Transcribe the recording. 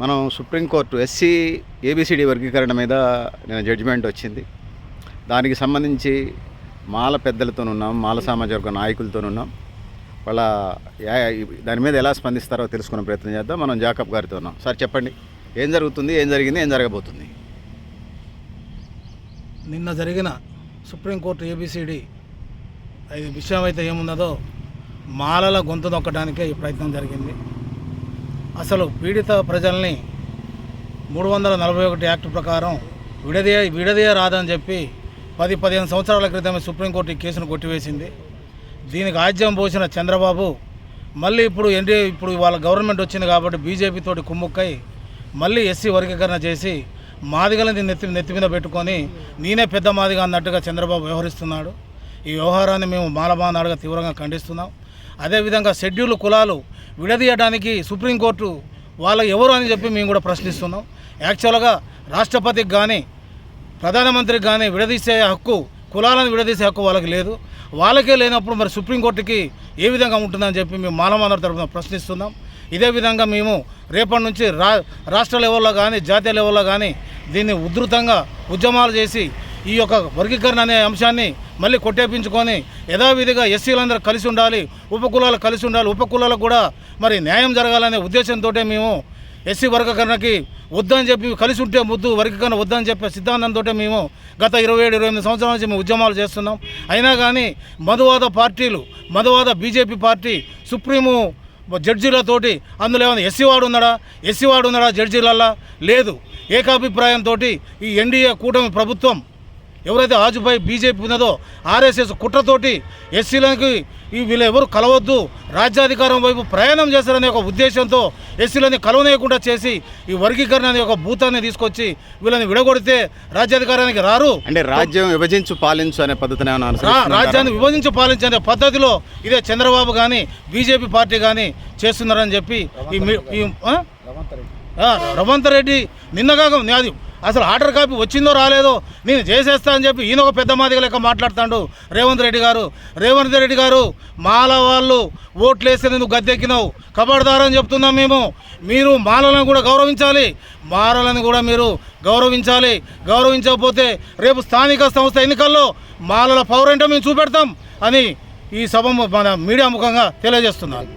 మనం supreme court SC A B C D వర్గీకరణ మీద నేను జడ్జిమెంట్ వచ్చింది. దానికి సంబంధించి మాల పెద్దలతో ఉన్నాం మాల సామాజిక వర్గ నాయకులతో ఉన్నాం. వాళ్ళ దాని మీద ఎలా స్పందిస్తారో తెలుసుకునే ప్రయత్నం చేద్దాం. మనం జాకబ్ గారితో ఉన్నాం. సార్ చెప్పండి. ఏం జరుగుతుంది ఏం జరిగింది ఏం జరగబోతుంది? నిన్న జరిగిన సుప్రీంకోర్టు ఏబిసిడి విషయం అయితే ఏమున్నదో మాలల గొంతు నొక్కడానికే ఈ ప్రయత్నం జరిగింది. అసలు పీడిత ప్రజల్ని మూడు వందల నలభై ఒకటి యాక్ట్ ప్రకారం విడదీయ విడదీయ రాదని చెప్పి పది పదిహేను సంవత్సరాల క్రితమే సుప్రీంకోర్టు ఈ కేసును కొట్టివేసింది. దీనికి ఆజ్యం పోసిన చంద్రబాబు మళ్ళీ ఇప్పుడు ఎన్డీఏ ఇప్పుడు వాళ్ళ గవర్నమెంట్ వచ్చింది కాబట్టి బీజేపీ తోటి కుమ్ముక్కై మళ్ళీ ఎస్సీ వర్గీకరణ చేసి మాదిగలని నెత్తి నెత్తి మీద పెట్టుకొని నేనే పెద్ద మాదిగ అన్నట్టుగా చంద్రబాబు వ్యవహరిస్తున్నాడు. ఈ వ్యవహారాన్ని మేము మాలమానాడుగా తీవ్రంగా ఖండిస్తున్నాం. అదేవిధంగా షెడ్యూల్ కులాలు విడదీయడానికి సుప్రీంకోర్టు వాళ్ళు ఎవరు అని చెప్పి మేము కూడా ప్రశ్నిస్తున్నాం. యాక్చువల్గా రాష్ట్రపతికి కానీ ప్రధానమంత్రికి కానీ విడదీసే హక్కు కులాలను విడదీసే హక్కు వాళ్ళకి లేదు. వాళ్ళకే లేనప్పుడు మరి సుప్రీంకోర్టుకి ఏ విధంగా ఉంటుందని చెప్పి మేము మానవాంధ్ర తరఫున ప్రశ్నిస్తున్నాం. ఇదే విధంగా మేము రేపటి నుంచి రా రాష్ట్ర లెవెల్లో కానీ జాతీయ లెవెల్లో కానీ దీన్ని ఉధృతంగా ఉద్యమాలు చేసి ఈ యొక్క వర్గీకరణ అనే అంశాన్ని మళ్ళీ కొట్టేపించుకొని యథావిధిగా ఎస్సీలందరూ కలిసి ఉండాలి ఉపకులాలు కలిసి ఉండాలి ఉపకులాలకు కూడా మరి న్యాయం జరగాలనే ఉద్దేశంతో మేము ఎస్సీ వర్గీకరణకి వద్దని చెప్పి కలిసి ఉంటే ముద్దు వర్గీకరణ వద్దని చెప్పే సిద్ధాంతంతో మేము గత ఇరవై ఏడు ఇరవై ఎనిమిది సంవత్సరాల నుంచి మేము ఉద్యమాలు చేస్తున్నాం. అయినా కానీ మధువాద పార్టీలు మధువాద బీజేపీ పార్టీ సుప్రీము జడ్జీలతోటి అందులో ఏమైనా ఎస్సీ వాడు ఉన్నాడా? ఎస్సీ వాడు ఉన్నాడా జడ్జీలల్లా? లేదు. ఏకాభిప్రాయంతో ఈ ఎన్డీఏ కూటమి ప్రభుత్వం ఎవరైతే ఆజుభాయ్ బీజేపీ ఉన్నదో ఆర్ఎస్ఎస్ కుట్రతోటి ఎస్సీలకి ఈ వీళ్ళు ఎవరు కలవద్దు రాజ్యాధికారం వైపు ప్రయాణం చేస్తారనే ఒక ఉద్దేశంతో ఎస్సీలని కలవనీయకుండా చేసి ఈ వర్గీకరణ అనే ఒక భూతాన్ని తీసుకొచ్చి వీళ్ళని విడగొడితే రాజ్యాధికారానికి రారు. అంటే రాజ్యం విభజించు పాలించు అనే పద్ధతిని? రాజ్యాన్ని విభజించి పాలించే పద్ధతిలో ఇదే చంద్రబాబు కానీ బీజేపీ పార్టీ కానీ చేస్తున్నారని చెప్పి ఈ రవంత్ రెడ్డి. నిన్నగా అది అసలు ఆర్డర్ కాపీ వచ్చిందో రాలేదో నేను చేసేస్తా అని చెప్పి ఈయన ఒక పెద్ద మాదిగ లెక్క మాట్లాడుతాడు. రేవంత్ రెడ్డి గారు రేవంత్ రెడ్డి గారు మాల వాళ్ళు ఓట్లు వేస్తే నువ్వు గద్దెక్కినావు. కబడ్దారని చెప్తున్నాం మేము. మీరు మాలలను కూడా గౌరవించాలి. మాలలను కూడా మీరు గౌరవించాలి. గౌరవించకపోతే రేపు స్థానిక సంస్థ ఎన్నికల్లో మాలల పౌరంటే మేము చూపెడతాం అని ఈ సభ మన మీడియా ముఖంగా తెలియజేస్తున్నాను.